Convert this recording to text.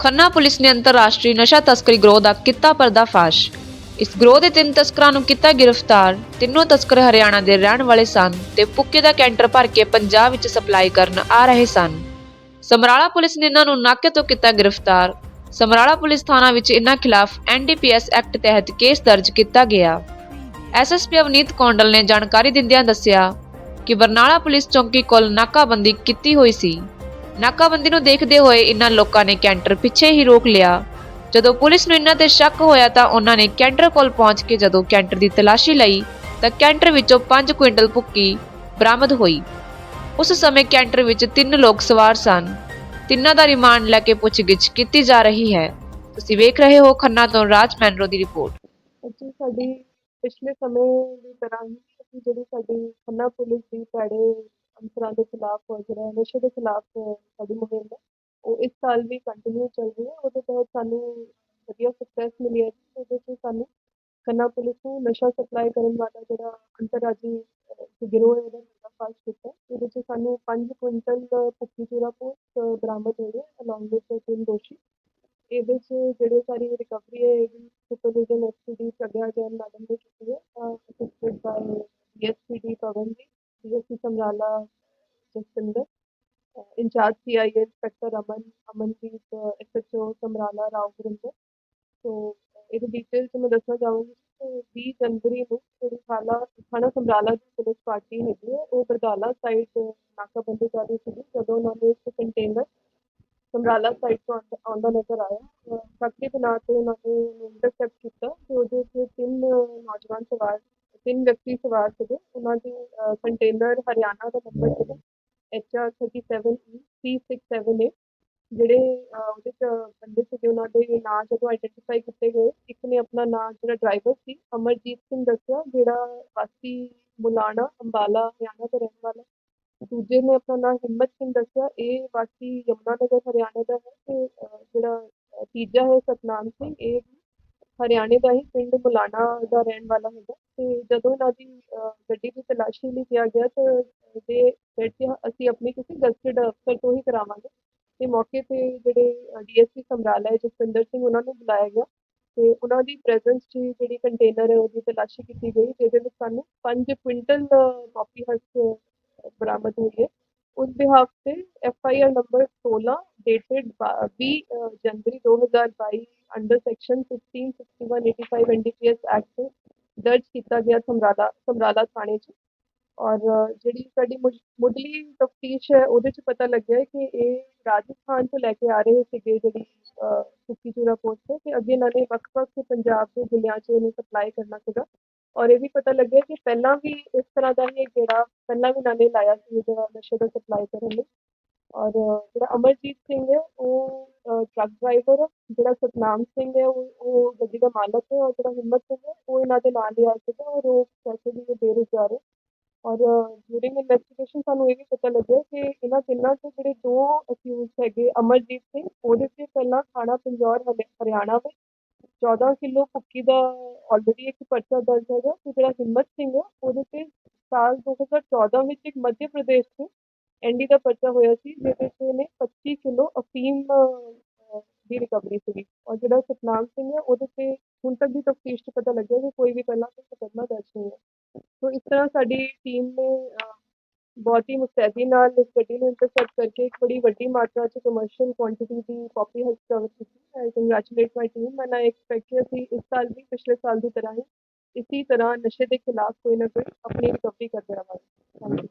Khanna police ਨੇ ਅੰਤਰਰਾਸ਼ਟਰੀ ਨਸ਼ਾ ਤਸਕਰੀ ਗਰੋਹ ਦਾ ਕੀਤਾ ਪਰਦਾਫਾਸ਼। ਇਸ ਗਰੋਹ ਦੇ ਤਿੰਨ ਤਸਕਰਾਂ ਨੂੰ ਕੀਤਾ ਗ੍ਰਿਫਤਾਰ। ਤਿੰਨੋਂ ਤਸਕਰ ਹਰਿਆਣਾ ਦੇ ਰਹਿਣ ਵਾਲੇ ਸਨ ਤੇ ਪੁੱਕੇ ਦਾ ਕੈਂਟਰ ਭਰ ਕੇ ਪੰਜਾਬ ਵਿੱਚ ਸਪਲਾਈ ਕਰਨ ਆ ਰਹੇ ਸਨ। ਸਮਰਾਲਾ ਪੁਲਿਸ ਨੇ ਇਹਨਾਂ ਨੂੰ ਨਾਕੇ ਤੋਂ ਕੀਤਾ ਗ੍ਰਿਫਤਾਰ। ਸਮਰਾਲਾ ਪੁਲਿਸ ਥਾਣਾ ਵਿੱਚ ਇਹਨਾਂ ਖਿਲਾਫ ਐਨਡੀਪੀਐਸ ਐਕਟ ਤਹਿਤ ਕੇਸ ਦਰਜ ਕੀਤਾ ਗਿਆ। ਐਸਐਸਪੀ ਅਵਨੀਤ ਕੌਂਡਲ ਨੇ ਜਾਣਕਾਰੀ ਦਿੰਦਿਆਂ ਦੱਸਿਆ ਕਿ ਬਰਨਾਲਾ ਪੁਲਿਸ ਚੌਂਕੀ ਕੋਲ ਨਾਕਾਬੰਦੀ ਕੀਤੀ ਹੋਈ ਸੀ। ਨਾਕਾਬੰਦੀ ਨੂੰ ਦੇਖਦੇ ਹੋਏ ਇਨ੍ਹਾਂ ਲੋਕਾਂ ਨੇ ਕੈਂਟਰ ਪਿੱਛੇ ਹੀ ਰੋਕ ਲਿਆ। ਜਦੋਂ ਪੁਲਿਸ ਨੂੰ ਇਨ੍ਹਾਂ ਤੇ ਸ਼ੱਕ ਹੋਇਆ ਤਾਂ ਉਹਨਾਂ ਨੇ ਕੈਂਟਰ ਕੋਲ ਪਹੁੰਚ ਕੇ ਜਦੋਂ ਕੈਂਟਰ ਦੀ ਤਲਾਸ਼ੀ ਲਈ, ਤਾਂ ਕੈਂਟਰ ਵਿੱਚੋਂ 5 ਕੁਇੰਟਲ ਭੁੱਕੀ ਬਰਾਮਦ ਹੋਈ। ਉਸ ਸਮੇਂ ਕੈਂਟਰ ਵਿੱਚ ਤਿੰਨ ਲੋਕ ਸਵਾਰ ਸਨ। ਤਿੰਨਾਂ ਦਾ ਰਿਮਾਂਡ ਲੈ ਕੇ ਪੁੱਛਗਿੱਛ ਕੀਤੀ ਜਾ ਰਹੀ ਹੈ। ਤੁਸੀਂ ਵੇਖ ਰਹੇ ਹੋ ਖੰਨਾ ਤੋਂ ਰਾਜ ਮੈਨਰੋ ਦੀ ਰਿਪੋਰਟ। ਅੱਜ ਸਾਡੀ ਪਿਛਲੇ ਸਮੇਂ ਦੀ ਤਰ੍ਹਾਂ ਹੀ ਜਿਹੜੀ ਸਾਡੀ ਖੰਨਾ ਪੁਲਿਸ ਦੀ ਭੈੜੇ ਅੰਸਰਾਂ ਦੇ ਖਿਲਾਫ ਜਿਹੜਾ ਨਸ਼ੇ ਦੇ ਖਿਲਾਫ ਸਾਡੀ ਮੁਹਿੰਮ ਹੈ, ਉਹ ਇਸ ਸਾਲ ਵੀ ਕੰਟੀਨਿਊ ਚੱਲ ਰਹੀ ਹੈ, ਉਹਦੇ ਤਹਿਤ ਸਾਨੂੰ ਵਧੀਆ ਸਕਸੈਸ ਮਿਲੀ ਹੈ ਜੀ। ਉਹਦੇ 'ਚ ਸਾਨੂੰ ਖੰਨਾ ਪੁਲਿਸ ਨੂੰ ਨਸ਼ਾ ਸਪਲਾਈ ਕਰਨ ਵਾਲਾ ਜਿਹੜਾ ਅੰਤਰਰਾਜੀ ਗਿਰੋਹ ਹੈ, ਉਹਦਾ ਪਰਦਾਫਾਸ਼ ਕੀਤਾ ਉਹਦੇ 'ਚ ਸਾਨੂੰ 5 ਕੁਇੰਟਲ ਭੁੱਕੀ ਚੂਰਾ ਪੋਸਟ ਬਰਾਮਦ ਹੋਈ ਹੈ ਅਲੋਂਗ ਵਿਦ ਤਿੰਨ ਦੋਸ਼ੀ ਇਹਦੇ 'ਚ ਜਿਹੜੇ ਸਾਰੀ ਰਿਕਵਰੀ ਹੈ ਇਹਦੀ supervision SPD Pragya Jain madam ਨੇ ਕੀਤੀ ਹੈ assisted by DSPD Pawanjit DSP Samrala Jaswinder incharge CIA inspector Aman, Amandeep, SHO Samrala Rao Gurinder so ਇਹਦੇ ਡਿਟੇਲ 'ਚ ਮੈਂ ਦੱਸਣਾ ਚਾਹਾਂਗੀ ਕਿ 20 ਜਨਵਰੀ ਨੂੰ ਜਿਹੜੀ ਥਾਣਾ ਥਾਣਾ ਸਮਰਾਲਾ ਦੀ ਪੁਲਿਸ ਪਾਰਟੀ ਹੈਗੀ ਹੈ, ਉਹ ਬਰਗਾਲਾ ਸਾਈਡ ਨਾਕਾਬੰਦੀ ਕਰ ਰਹੀ ਸੀ ਜਦੋਂ ਉਹਨਾਂ ਨੇ ਇੱਕ ਕੰਟੇਨਰ ਸਮਰਾਲਾ ਸਾਈਡ ਤੋਂ ਆਉਂਦਾ- ਨਜ਼ਰ ਆਇਆ। ਫੈਕਟਰੀ ਬਣਾ ਦੇ ਤੇ ਉਹਨਾਂ ਨੇ ਇੰਟਰਸੈਪਟ ਕੀਤਾ ਤੇ ਉਹਦੇ ਵਿੱਚ ਤਿੰਨ ਨੌਜਵਾਨ ਸਵਾਰ ਤਿੰਨ ਵਿਅਕਤੀ ਸਵਾਰ ਸੀਗੇ। ਉਹਨਾਂ ਦੀ ਕੰਟੇਨਰ ਹਰਿਆਣਾ ਦਾ ਨੰਬਰ ਸੀਗਾ। HR 37E 3678 ਜਿਹੜੇ ਉਹਦੇ ਚ ਬੰਦੇ ਸੀਗੇ, ਉਹਨਾਂ ਦੇ ਨਾਂ ਜਦੋਂ ਆਈਡੈਂਟੀਫਾਈ ਕੀਤੇ ਗਏ, ਇੱਕ ਨੇ ਆਪਣਾ ਨਾਂ ਜਿਹੜਾ ਡਰਾਈਵਰ ਸੀ, ਅਮਰਜੀਤ ਸਿੰਘ ਦੱਸਿਆ, ਜਿਹੜਾ ਵਾਸੀ ਮੁਲਾਣਾ ਅੰਬਾਲਾ, ਹਰਿਆਣਾ ਦਾ ਰਹਿਣ ਵਾਲਾ। ਦੂਜੇ ਨੇ ਆਪਣਾ ਨਾਮ ਹਿੰਮਤ ਸਿੰਘ ਦੱਸਿਆ, ਇਹ ਵਾਸੀ ਯਮੁਨਾ ਨਗਰ ਹਰਿਆਣਾ ਦਾ ਹੈ ਤੇ ਜਿਹੜਾ ਤੀਜਾ ਹੈ ਸਤਨਾਮ ਸਿੰਘ, ਇਹ ਹਰਿਆਣੇ ਦਾ ਹੀ ਪਿੰਡ ਮੁਲਾਣਾ ਦਾ ਰਹਿਣ ਵਾਲਾ ਹੈਗਾ ਤੇ ਜਦੋਂ ਇਹਨਾਂ ਦੀ ਗੱਡੀ ਦੀ ਤਲਾਸ਼ੀ ਲਈ ਕਿਹਾ ਗਿਆ ਤਾਂ ਦੇ ਕਿ ਅਸੀਂ ਆਪਣੀ ਕਿਸੇ ਗਸਟਡ ਅਫਸਰ ਤੋਂ ਹੀ ਕਰਾਵਾਂਗੇ ਤੇ ਮੌਕੇ ਤੇ ਜਿਹੜੇ ਡੀਐਸਪੀ ਸਮਰਾਲਾ ਹੈ ਜਸਵਿੰਦਰ ਸਿੰਘ ਉਹਨਾਂ ਨੂੰ ਬੁਲਾਇਆ ਗਿਆ ਤੇ ਉਹਨਾਂ ਦੀ ਪ੍ਰੈਜ਼ੈਂਸ 'ਚ ਜਿਹੜੀ ਕੰਟੇਨਰ ਹੈ ਉਹਦੀ ਤਲਾਸ਼ੀ ਕੀਤੀ ਗਈ ਜਿਹਦੇ ਵਿੱਚ ਸਾਨੂੰ 5 ਕੁਇੰਟਲ ਕਾਪੀ ਹਸ ਬਰਾਮਦ ਹੋਈ ਹੈ। ਉਸ ਬਿਹਾਫ ਤੇ F I R number 16 dated 20 uh, January 2022 under section 1561 85 NDPS act ਦਰਜ ਕੀਤਾ ਗਿਆ ਸਮਰਾਲਾ ਸਮਰਾਲਾ ਥਾਣੇ 'ਚ। ਔਰ ਜਿਹੜੀ ਸਾਡੀ ਮੁੱਢਲੀ ਤਫਤੀਸ਼ ਹੈ, ਉਹਦੇ 'ਚ ਪਤਾ ਲੱਗਿਆ ਕਿ ਇਹ ਰਾਜਸਥਾਨ ਤੋਂ ਲੈ ਕੇ ਆ ਰਹੇ ਸੀਗੇ ਜਿਹੜੀ ਸੁੱਕੀ ਚੂਰਾ ਪੋਸਟ ਤੇ ਅੱਗੇ ਇਹਨਾਂ ਨੇ ਵੱਖ-ਵੱਖ ਪੰਜਾਬ ਦੇ ਜ਼ਿਲ੍ਹਿਆਂ 'ਚ ਇਹਨੂੰ ਸਪਲਾਈ ਕਰਨਾ ਸੀਗਾ। ਔਰ ਇਹ ਵੀ ਪਤਾ ਲੱਗਿਆ ਕਿ ਪਹਿਲਾਂ ਵੀ ਇਸ ਤਰ੍ਹਾਂ ਦਾ ਹੀ ਜਿਹੜਾ ਪਹਿਲਾਂ ਵੀ ਇਹਨਾਂ ਨੇ ਲਾਇਆ ਸੀ ਜਿਹੜਾ ਨਸ਼ੇ ਦਾ ਸਪਲਾਈ ਕਰਨ ਲਈ। ਔਰ ਜਿਹੜਾ ਅਮਰਜੀਤ ਸਿੰਘ ਹੈ, ਉਹ ਟਰੱਕ ਡਰਾਈਵਰ ਜਿਹੜਾ ਸਤਨਾਮ ਸਿੰਘ ਹੈ, ਉਹ ਉਹ ਗੱਡੀ ਦਾ ਮਾਲਕ ਹੈ ਔਰ ਜਿਹੜਾ ਹਿੰਮਤ ਸਿੰਘ ਹੈ, ਉਹ ਇਹਨਾਂ ਦੇ ਨਾਲ ਹੀ ਆਇਆ ਸੀਗਾ ਔਰ ਉਹ ਪੈਸੇ ਦੀ ਬੇਰੁਜ਼ਗਾਰ ਹੈ। ਔਰ ਡਿਊਰਿੰਗ ਇਨਵੈਸਟੀਗੇਸ਼ਨ ਸਾਨੂੰ ਇਹ ਵੀ ਪਤਾ ਲੱਗਿਆ ਕਿ ਇਹਨਾਂ ਤਿੰਨਾਂ ਤੋਂ ਜਿਹੜੇ ਦੋ ਅਕਿਊਜ਼ ਹੈਗੇ ਅਮਰਜੀਤ ਸਿੰਘ, ਉਹਦੇ ਤੇ ਪਹਿਲਾਂ ਥਾਣਾ ਪੰਜੌਰ, ਹਰਿ- ਹਰਿਆਣਾ ਵਿੱਚ 14 ਕਿਲੋ ਭੁੱਕੀ ਦਾ ਆਲਰੇਡੀ ਇੱਕ ਪਰਚਾ ਦਰਜ ਹੈਗਾ ਤੇ ਜਿਹੜਾ ਹਿੰਮਤ ਸਿੰਘ ਹੈ, ਉਹਦੇ ਤੇ ਸਾਲ 2014 ਵਿੱਚ ਇੱਕ ਮੱਧ ਪ੍ਰਦੇਸ਼ ਤੋਂ ਐਨਡੀ ਦਾ ਪਰਚਾ ਹੋਇਆ ਸੀ, ਜਿਹਦੇ ਤੇ ਇਹਨੇ 25 ਕਿਲੋ ਅਫੀਮ ਦੀ ਰਿਕਵਰੀ ਸੀਗੀ ਔਰ ਜਿਹੜਾ ਸਤਨਾਮ ਸਿੰਘ ਹੈ ਉਹਦੇ ਤੇ ਹੁਣ ਤੱਕ ਦੀ ਤਫਤੀਸ਼ 'ਚ ਪਤਾ ਲੱਗਿਆ ਕਿ ਕੋਈ ਵੀ ਪਹਿਲਾਂ ਕੋਈ ਮੁਕੱਦਮਾ ਦਰਜ ਨਹੀਂ ਹੈ। ਸੋ ਇਸ ਤਰ੍ਹਾਂ ਸਾਡੀ ਟੀਮ ਨੇ ਬਹੁਤ ਹੀ ਮੁਸਤੈਦੀ ਨਾਲ ਇਸ ਗੱਡੀ ਨੂੰ ਇੰਟਰਸੈਪਟ ਕਰਕੇ ਇੱਕ ਬੜੀ ਵੱਡੀ ਮਾਤਰਾ 'ਚ ਕਮਰਸ਼ੀਅਲ ਕੁਆਂਟੀਟੀ ਦੀ ਕਾਪੀ ਹਸ ਕੀਤੀ। I congratulate my team and I expect ਕਿ ਅਸੀਂ ਇਸ ਸਾਲ ਵੀ, ਪਿਛਲੇ ਸਾਲ ਦੀ ਤਰ੍ਹਾਂ ਹੀ ਇਸੀ ਤਰ੍ਹਾਂ ਨਸ਼ੇ ਦੇ ਖਿਲਾਫ ਕੋਈ ਨਾ ਕੋਈ ਆਪਣੀ ਰਿਕਵਰੀ ਕਰਦੇ ਰਹਾਂਗੇ।